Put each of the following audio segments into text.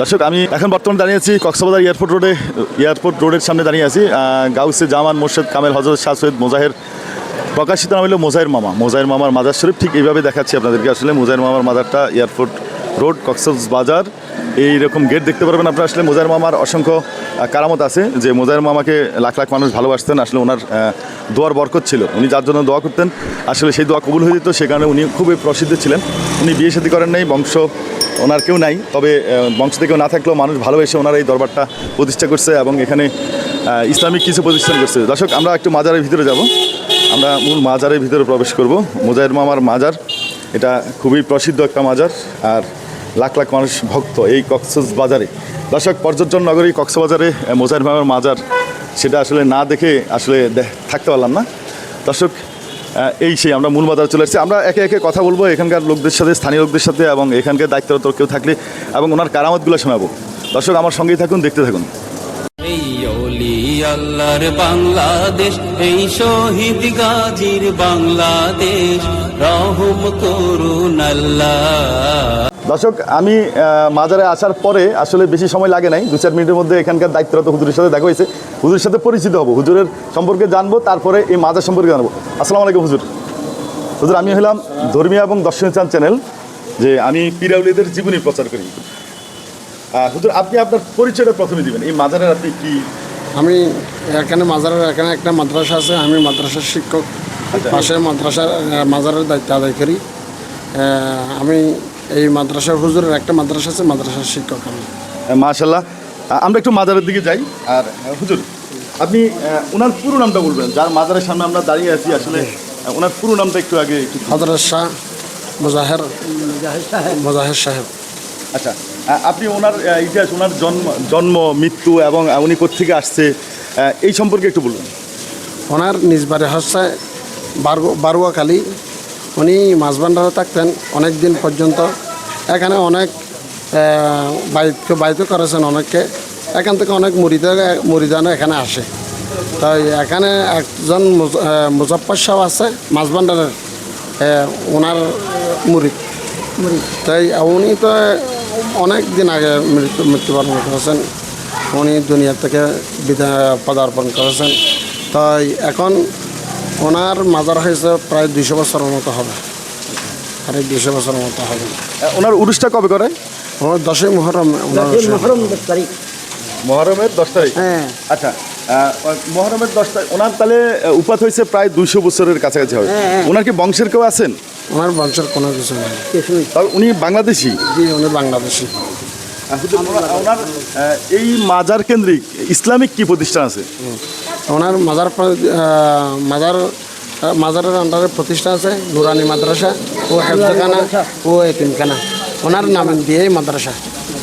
দর্শক, আমি এখন বর্তমানে দাঁড়িয়ে আছি কক্সবাজার এয়ারপোর্ট রোডে, এয়ারপোর্ট রোডের সামনে দাঁড়িয়ে আছি। গাউসে জামান মোর্শেদ কামেল হজরত শাহ সৈয়দ মোজাহের। প্রকাশিত নাম হলো মোজাহের মামা। মোজাহের মামার মাজার শরীফ ঠিক এইভাবে দেখাচ্ছি আপনাদেরকে। আসলে মোজাহের মামার মাজারটা এয়ারপোর্ট রোড কক্সবাজার এইরকম গেট দেখতে পারবেন আপনারা আসলে। মোজাহের মামার অসংখ্য কারামত আছে যে মোজাহের মামাকে লাখ লাখ মানুষ ভালোবাসতেন। আসলে ওনার দোয়ার বরকত ছিল। উনি যার জন্য দোয়া করতেন। আসলে সেই দোয়া কবুল হয়ে যেত। সে কারণে উনি খুবই প্রসিদ্ধ ছিলেন। উনি বিয়ে শাদী করেন নাই, বংশ ওনার কেউ নাই। তবে বংশ থেকে না থাকলেও মানুষ ভালোবেসে ওনার এই দরবারটা প্রতিষ্ঠা করছে এবং এখানে ইসলামিক কিছু প্রতিষ্ঠান করছে। দর্শক, আমরা একটু মাজারের ভিতরে যাব। আমরা মূল মাজারের ভিতরে প্রবেশ করব। মোজাহের মামার মাজার। এটা খুবই প্রসিদ্ধ একটা মাজার। আর লাখ লাখ মানুষ ভক্ত এই কক্সবাজারে বাজারে। দর্শক, পর্যটন নগরী কক্সবাজারে মোজাহের মামার মাজার, সেটা আসলে না দেখে আসলে থাকতে পারলাম না। দর্শক এই সেই আমরা মূল বাজারে চলে এসেছি। আমরা একে একে কথা বলব এখানকার লোকদের সাথে, স্থানীয় লোকদের সাথে এবং এখানকার দায়িত্বরত কেউ থাকলে এবং ওনার কারামতগুলো শোনাবো। দর্শক, আমার সঙ্গেই থাকুন, দেখতে থাকুন। আল্লাহর বাংলাদেশ, এই শহীদ গাজীর বাংলাদেশ, রহম করুন আল্লাহ। দর্শক আমি মাজারে আসার পরে আসলে বেশি সময় লাগে নাই। দু চার মিনিটের মধ্যে এখানকার দায়িত্বরত হুজুরের সাথে দেখা হয়েছে। হুজুরের সাথে পরিচিত হব। হুজুরের সম্পর্কে জানব তারপরে এই মাজার সম্পর্কে জানব। আসসালামু আলাইকুম হুজুর। হুজুর আমি হলাম ধর্মীয় এবং দর্শনীয় চান চ্যানেল যে আমি পিরাউলিদের জীবনী প্রচার করি। হুজুর আপনি আপনার পরিচয়টা প্রথমে দিবেন। এই মাজারের আপনি কি? আমি এখানে মাজারের এখানে একটা মাদ্রাসা আছে। আমি মাদ্রাসার শিক্ষক। পাশে মাদ্রাসার মাজারের দায়িত্ব আদায় করি। আমি এই মাদ্রাসার হুজুরের একটা মাদ্রাসা আছে মাদ্রাসার শিক্ষক আমি। মাশাল্লাহ আমরা একটু মাজারের দিকে যাই। আর হুজুর আপনি ওনার পুরো নামটা বলবেন। যার মাজারের সামনে আমরা দাঁড়িয়ে আছি আসলে ওনার পুরো নামটা একটু আগে একটু হজরত শাহ মুজাহের মুজাহের সাহেব। আচ্ছা আপনি ওনার ইতিহাস ওনার জন্ম জন্ম মৃত্যু এবং উনি কোথেকে আসছে এই সম্পর্কে একটু বলুন। ওনার নিজ বাড়ি হচ্ছে বারু- বারুয়াখালী। উনি মাঝবান্ডারে থাকতেন অনেক দিন পর্যন্ত। এখানে অনেক বাইতে বাইতে করেছেন অনেককে। এখান থেকে অনেক মুড়িদা মুড়িদানা এখানে আসে। তাই এখানে একজন মুজ- মুজফ্ফর সাহ আছে মাঝবান্ডারের ওনার মুড়িদ। তাই উনি তো অনেক দিন আগে মৃত্যু মৃত্যুবরণ করেছেন। উনি দুনিয়া থেকে পদার্পণ করেছেন। তাই এখন ওনার মাজার হয়েছে প্রায় দুইশো বছরের মতো হবে। প্রায় দুইশো বছরের মতো হবে ওনার উরুষটা কবে করে? ওনার দশই মহরম ওনার মহরম দশ তারিখ। মহরমের দশ তারিখ? হ্যাঁ। আচ্ছা মহরমের দশ তারিখ ওনার তাহলে উপাত হয়েছে প্রায় দুইশো বছরের কাছাকাছি হবে। হ্যাঁ, হ্যাঁ। ওনার কি বংশের কেউ আছেন? ওনার বংশের কোনো কিছু নেই। তবে উনি বাংলাদেশি? জি উনি বাংলাদেশি। ওনার- এই মাজার কেন্দ্রিক ইসলামিক কি প্রতিষ্ঠান আছে? ওনার মাজার মাজার মাজারের আন্ডারে প্রতিষ্ঠা আছে নুরানি মাদ্রাসা ও হেফজখানা ও এতিমখানা। ওনার নাম দিয়ে মাদ্রাসা।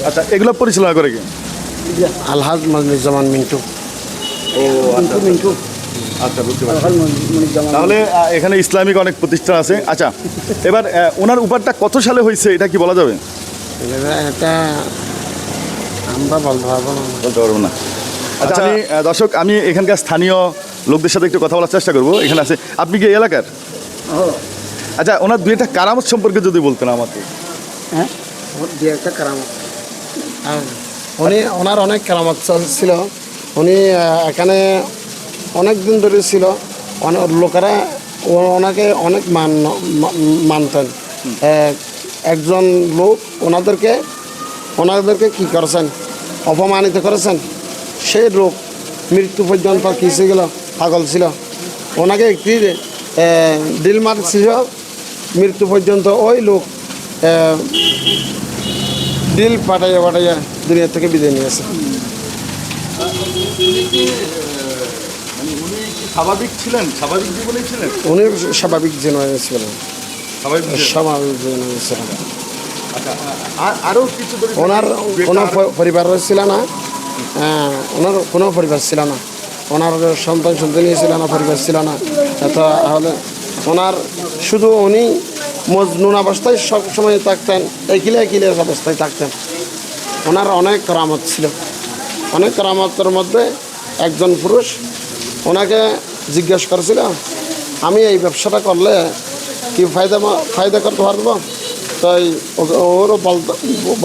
আচ্ছা এগুলো পরিচালনা করে কি? আলহাজ মজনুজ্জামান মিন্টু। মিন্টু মিন্টু। আচ্ছা বুঝতে পারছি। তাহলে এখানে ইসলামিক অনেক প্রতিষ্ঠান আছে। আচ্ছা এবার ওনার উপারটা কত সালে হয়েছে এটা কি বলা যাবে? এটা আমরা বলতে পারব না। বলতে পারব না। আচ্ছা আমি দর্শক আমি এখানকার স্থানীয় লোকদের সাথে একটু কথা বলার চেষ্টা করব। এখানে আছে আপনি কি এলাকার? ও। আচ্ছা ওনার দুই একটা কারামত সম্পর্কে যদি বলতেন আমাকে। হ্যাঁ? ওর একটা কেরামত। আর উনি ওনার অনেক কেরামত ছিল। উনি এখানে অনেক দিন ধরে ছিল। অনেক লোকেরা ও- ওনাকে অনেক মান মানতেন। এক- একজন লোক ওনাদেরকে ওনাদেরকে কি করেছেন? অপমানিত করেছেন? সেই লোক মৃত্যু পর্যন্ত কী ছিল? পাগল ছিল। ওনাকে একটি ডিল মারছিল মৃত্যু পর্যন্ত ওই লোক ডিল পাঠাইয়া পাঠাইয়া দুনিয়া থেকে বিদায় নিয়েছে মানে উনি স্বাভাবিক ছিলেন? স্বাভাবিক জীবনেই ছিলেন? উনি স্বাভাবিক জীবনে ছিলেন। স্বাভাবিক জীবনে। ছিলেন। আর আরও কিছু ওনার কোনো পরিবার ছিল না। ওনার কোনো পরিবার ছিল না। ওনার সন্তান সন্তানই ছিল না পরিবার ছিল না। এত হলে ওনার শুধু উনি মজনুন অবস্থায় সব সময় থাকতেন, একিলে একিলে অবস্থায় থাকতেন। ওনার অনেক করামত ছিল। অনেক করামতের মধ্যে একজন পুরুষ ওনাকে জিজ্ঞেস করেছিল, আমি এই ব্যবসাটা করলে কি ফায়দা ফায়দা করতে পারব? তাই ওরও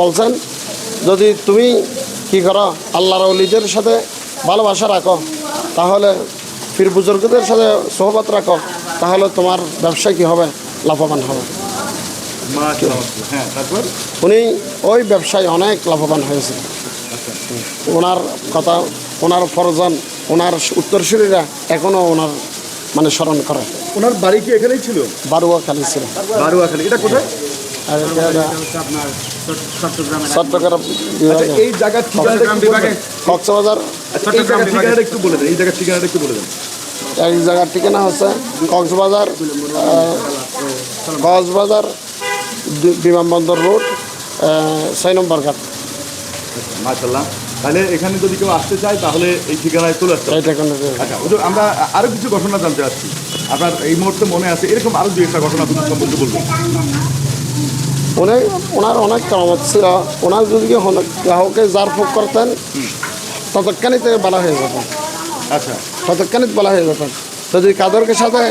বলছেন, যদি তুমি কি করো, আল্লাহর অলিদের সাথে ভালোবাসা রাখো তাহলে পীর বুজুর্গদের সাথে সহবত রাখো তাহলে তোমার ব্যবসা কি হবে? লাভবান হবে। হ্যাঁ উনি ওই ব্যবসায় অনেক লাভবান হয়েছে ওনার কথা ওনার ফরজন ওনার উত্তরসূরিরা এখনও ওনার মানে স্মরণ করে। ওনার বাড়ি কি এখানেই ছিল? বারুয়া খালি ছিল। বারুয়াখালী। এটা কোথায়? চট্টগ্রাম আচ্ছা এই বলবেন? কক্সবাজার আচ্ছা, ঠিকানাটা একটু বলে দেন এই জায়গার ঠিকানাটা একটু বলে দেন। এক জায়গার ঠিকানা হচ্ছে কক্সবাজার কক্সবাজার বিমানবন্দর রোড ছয় নম্বর ঘাট। মাশাল্লাহ তাহলে এখানে যদি কেউ আসতে চায় তাহলে এই ঠিকানায় চলে আসতে হবে। আচ্ছা আমরা আরও কিছু ঘটনা জানতে চাচ্ছি। আপনার এই মুহূর্তে মনে আছে এরকম আরও দু একটা ঘটনা সম্পর্কে বলবেন। উনি ওনার অনেক কামত ছিল। ওনার যদি কেউ গ্রাহকে যার ফুক করতেন ততক্ষণিতে বলা হয়ে যেত আচ্ছা। ততক্ষণিত বলা হয়ে যেত যদি কাদরকে সাথে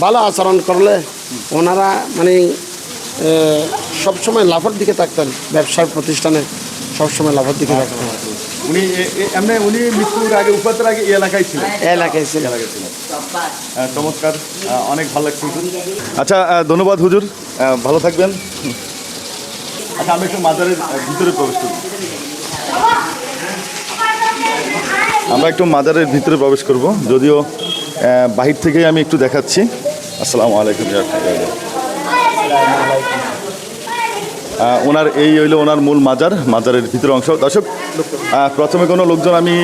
ভালো আচরণ করলে ওনারা মানে সবসময় লাভের দিকে থাকতেন ব্যবসার প্রতিষ্ঠানে সবসময় লাভের দিকে থাকতেন। উনি এমনি উনি মৃত্যুর আগে উপাতের আগে এলাকায় ছিলেন? এলাকায় ছিল চমৎকার। অনেক ভালো লাগছে। আচ্ছা। ধন্যবাদ হুজুর। ভালো থাকবেন। আচ্ছা আমি একটু মাজারের ভিতরে প্রবেশ করি আমরা একটু মাজারের ভিতরে প্রবেশ করব, যদিও বাহির থেকে আমি একটু দেখাচ্ছি। আসসালামু আলাইকুম ওনার এই হইল ওনার মূল মাজার, মাজারের ভিতরে অংশ। দর্শক প্রথমে কোনো লোকজন আমি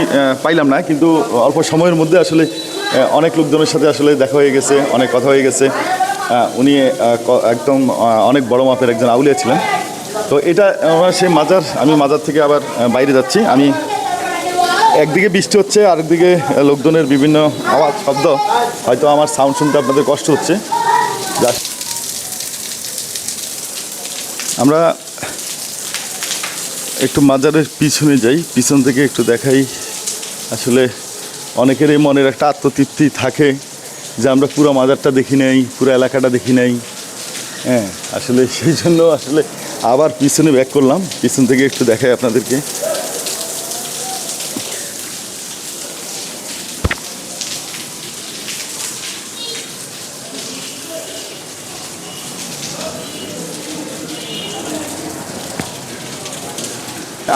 পাইলাম না, কিন্তু অল্প সময়ের মধ্যে আসলে অনেক লোকজনের সাথে আসলে দেখা হয়ে গেছে, অনেক কথা হয়ে গেছে। উনি একদম অনেক বড় মাপের একজন আউলিয়া ছিলেন। তো এটা আমার সেই মাজার, আমি মাজার থেকে আবার বাইরে যাচ্ছি। আমি একদিকে বৃষ্টি হচ্ছে, আরেকদিকে লোকজনের বিভিন্ন আওয়াজ, শব্দ। হয়তো আমার সাউন্ড শুনতে আপনাদের কষ্ট হচ্ছে। আমরা একটু মাজারের পিছনে যাই। পিছন থেকে একটু দেখাই। আসলে অনেকেরই মনের একটা আত্মতৃপ্তি থাকে যে আমরা পুরো মাজারটা দেখি নাই, পুরো এলাকাটা দেখি নাই। হ্যাঁ। আসলে সেই জন্য আসলে আবার পিছনে ব্যাক করলাম। পিছন থেকে একটু দেখাই আপনাদেরকে।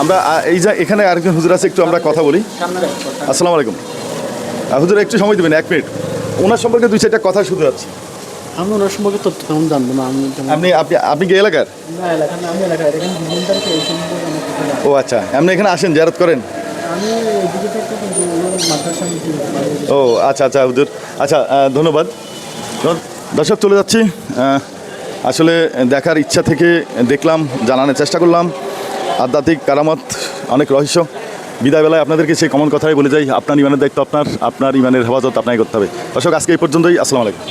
আমরা এই যে এখানে আরেকজন হুজুর আছে, একটু আমরা কথা বলি। আসসালামু আলাইকুম। হুজুর, একটু সময় দেবেন, এক মিনিট। ওনার সম্পর্কে দুই চারটা কথা শুধু যাচ্ছি। আমি ওনার সম্পর্কে তথ্য তেমন জানব না আমি আপনি আপনি আপনি কি এলাকার? না এলাকা না আমি এলাকায় এখানে বিভিন্ন তারিখে এই সম্পর্কে আমার কথা জানি। ও আচ্ছা আপনি এখানে আসেন জারাত করেন। আমি এদিকে থাকতে কিন্তু ওনার মাদ্রাসা আমি চিনি না। ও আচ্ছা আচ্ছা হুজুর। আচ্ছা আহ, ধন্যবাদ। দর্শক চলে যাচ্ছি। আহ, আসলে দেখার ইচ্ছা থেকে দেখলাম জানানোর চেষ্টা করলাম। আধ্যাত্মিক কারামত অনেক রহস্য। বিদায়বেলায় আপনাদেরকে সেই কমন কথাই বলে যাই আপনার ইমানের দায়িত্ব আপনার আপনার ইমানের হেফাজত আপনাকে করতে হবে। দর্শক আজকে এই পর্যন্তই। আসসালামু আলাইকুম।